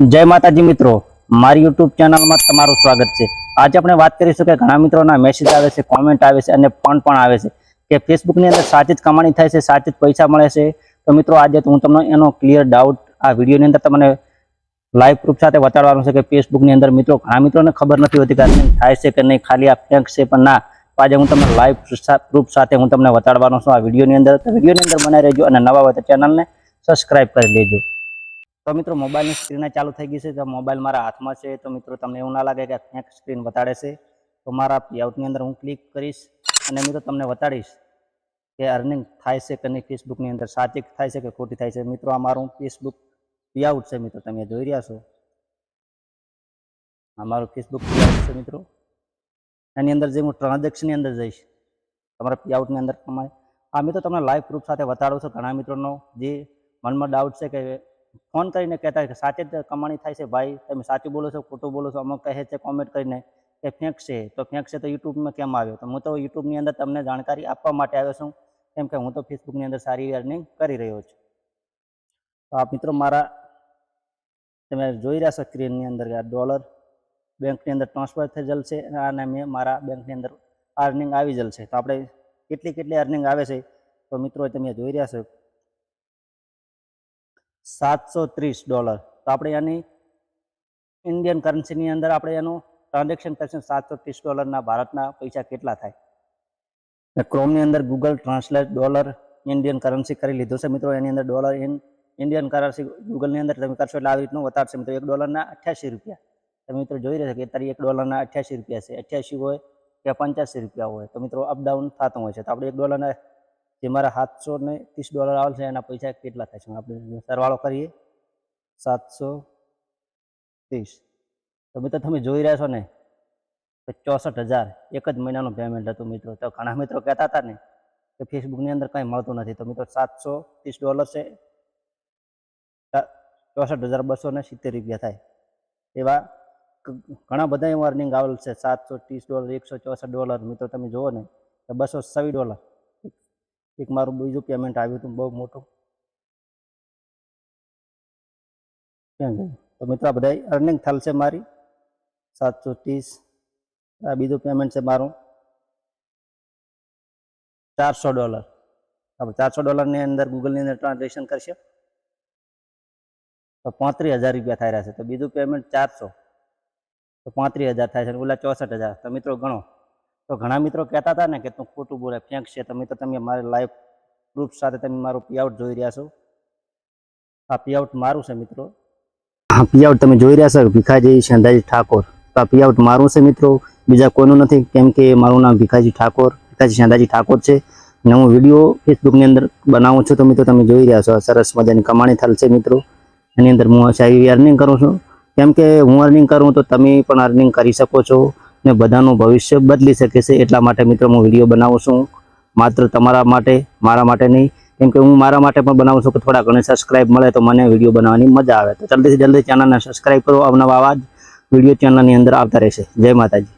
જય માતાજી મિત્રો, મારી યુટ્યુબ ચેનલમાં તમારું સ્વાગત છે. આજે આપણે વાત કરીશું કે ઘણા મિત્રોના મેસેજ આવે છે કોમેન્ટ આવે છે અને ફોન પણ આવે છે. કે ફેસબુકની અંદર સાચી જ કમાણી થાય છે, સાચી જ પૈસા મળે છે. તો મિત્રો, આજે હું તમને એનો ક્લિયર ડાઉટ આ વિડીયોની અંદર તમને લાઈવ પ્રૂફ સાથે બતાડવાનું છે કે ફેસબુકની અંદર મિત્રો, ઘણા મિત્રોને ખબર નથી હોતી કે થાય છે કે નહીં, ખાલી આ ફેંક છે, પણ ના. આજે હું તમને લાઈવ પ્રૂફ સાથે હું તમને બતાડવાનો છું આ વિડીયોની અંદર. વિડીયોની અંદર બનાવી રહેજો અને નવા હોય તો ચેનલને સબસ્ક્રાઇબ કરી લેજો. તો મિત્રો મોબાઈલની સ્ક્રીન ચાલુ થઈ ગઈ છે. તો મોબાઈલ મારા હાથમાં છે, તો મિત્રો, તમને એવું ના લાગે કે ક્યાંક સ્ક્રીન બતાડે છે, તો મારા પીઆઉટની અંદર હું ક્લિક કરીશ અને મિત્રો, તમને બતાડીશ કે અર્નિંગ થાય છે કે નહીં ફેસબુકની અંદર. સાચી થાય છે કે ખોટી થાય છે? મિત્રો, આ મારું ફેસબુક પીઆઉટ છે મિત્રો, તમે જોઈ રહ્યા છો. આ મારું ફેસબુક પીઆઉટ છે મિત્રો. એની અંદર જે હું ટ્રાન્ઝેક્શનની અંદર જઈશ, તમારા પીઆઉટની અંદર કમાય આ મિત્રો, તમને લાઈવ પ્રૂફ સાથે બતાડું છું. ઘણા મિત્રોનો જે મનમાં ડાઉટ છે કે ફોન કરીને કહેતા કે સાચે જ કમાણી થાય છે ભાઈ, તમે સાચું બોલો છો, ખોટું બોલો છો, અમુક કહે છે કોમેન્ટ કરીને કે ફેંક છે, તો ફેંક છે તો યુટ્યુબમાં કેમ આવ્યો? તો હું તો યુટ્યુબની અંદર તમને જાણકારી આપવા માટે આવ્યો છું. કેમ કે હું તો ફેસબુકની અંદર સારી અર્નિંગ કરી રહ્યો છું. તો આ મિત્રો મારા, તમે જોઈ રહ્યા છો સ્ક્રીનની અંદર કે આ ડોલર બેંકની અંદર ટ્રાન્સફર થઈ જલ છે અને મેં મારા બેંકની અંદર અર્નિંગ આવી જલ તો આપણે કેટલી કેટલી અર્નિંગ આવે છે? તો મિત્રો તમે જોઈ રહ્યા છો સાતસો ત્રીસ ડોલર. તો આપણે એની ઇન્ડિયન કરન્સીની અંદર આપણે એનું ટ્રાન્ઝેક્શન કરશું સાતસો ત્રીસ ડોલરના ભારતના પૈસા કેટલા થાય. ક્રોમની અંદર Google translate dollar Indian currency કરી લીધું છે મિત્રો. એની અંદર ડોલર ઇન ઇન્ડિયન કરન્સી ગૂગલની અંદર તમે કરશો એટલે આવી રીતનું બતાડશે મિત્રો. એક ડોલરના અઠ્યાસી રૂપિયા. તમે મિત્રો જોઈ રહ્યા છો કે અત્યારે એક ડોલરના અઠ્યાસી રૂપિયા છે. અઠ્યાસી હોય કે પંચ્યાસી રૂપિયા હોય. તો મિત્રો અપડાઉન થતું હોય છે. તો આપણે એક ડોલરના જે મારા સાતસો ને ત્રીસ ડોલર આવે છે, એના પૈસા કેટલા થાય છે? આપણે સરવાળો કરીએ. સાતસો ત્રીસ. તો મિત્રો, તમે જોઈ રહ્યા છો ને ચોસઠ હજાર એક જ મહિનાનું પેમેન્ટ હતું મિત્રો. તો ઘણા મિત્રો કહેતા હતા ને કે ફેસબુકની અંદર કંઈ મળતું નથી. તો મિત્રો, સાતસો ત્રીસ ડોલર છે. ચોસઠ હજાર બસો ને સિત્તેર રૂપિયા થાય. એવા ઘણા બધા વાર્નિંગ આવેલ છે. સાતસો ત્રીસ ડોલર એકસો ચોસઠ ડોલર મિત્રો, તમે જુઓ ને, તો બસો છવ્વીસ ડોલર એક મારું બીજું પેમેન્ટ આવ્યું હતું, બહુ મોટું. કેમ ગયું તો મિત્રો આ બધા અર્નિંગ થયેલ છે મારી. સાતસો ત્રીસ. આ બીજું પેમેન્ટ છે મારું. ચારસો ડોલર. આપણે ચારસો ડોલરની અંદર ગૂગલની અંદર ટ્રાન્ઝેક્શન કરશે. તો પાંત્રીસ હજાર રૂપિયા થઈ રહ્યા છે. તો બીજું પેમેન્ટ ચારસો. તો પાંત્રીસ હજાર થાય છે ઓલા ચોસઠ હજાર. તો મિત્રો ગણો. તો ઘણા મિત્રો કહેતા હતા ને કે તું ખોટું બોલે, ફેંક છે. તો મિત્રો, તમે મારી લાઈફ પ્રૂફ સાથે તમે મારું પીઆઉટ જોઈ રહ્યા છો. આ પીઆઉટ મારું છે મિત્રો. આ પીઆઉટ તમે જોઈ રહ્યા છો, ભીખાજી શંધાજી ઠાકોર. તો આ પીઆઉટ મારું છે મિત્રો. બીજા કોઈનું નથી, કેમ કે મારું નામ ભીખાજી ઠાકોર, ભીખાજી શંધાજી ઠાકોર છે. અને હું વીડિયો ફેસબુકની અંદર બનાવું છું, તો મિત્રો, તમે જોઈ રહ્યા છો. સરસ મજાની કમાણી થયેલ છે મિત્રો. એની અંદર હું સારી અર્નિંગ કરું છું. કેમ કે હું અર્નિંગ કરું તો તમે પણ અર્નિંગ કરી શકો છો. ને બધાનું ભવિષ્ય બદલી શકે છે એટલા માટે મિત્રો હું વીડિયો બનાવું છું. માત્ર તમારા માટે, મારા માટે નહીં. કેમ કે હું મારા માટે પણ બનાવું છું કે થોડા ઘણા સબસ્ક્રાઇબ મળે તો મને વીડિયો બનાવવાની મજા આવે. તો જલ્દીથી જલ્દી ચેનલને સબસ્ક્રાઇબ કરો. અવનવા આવા વીડિયો ચેનલની અંદર આવતા રહેશે. જય માતાજી.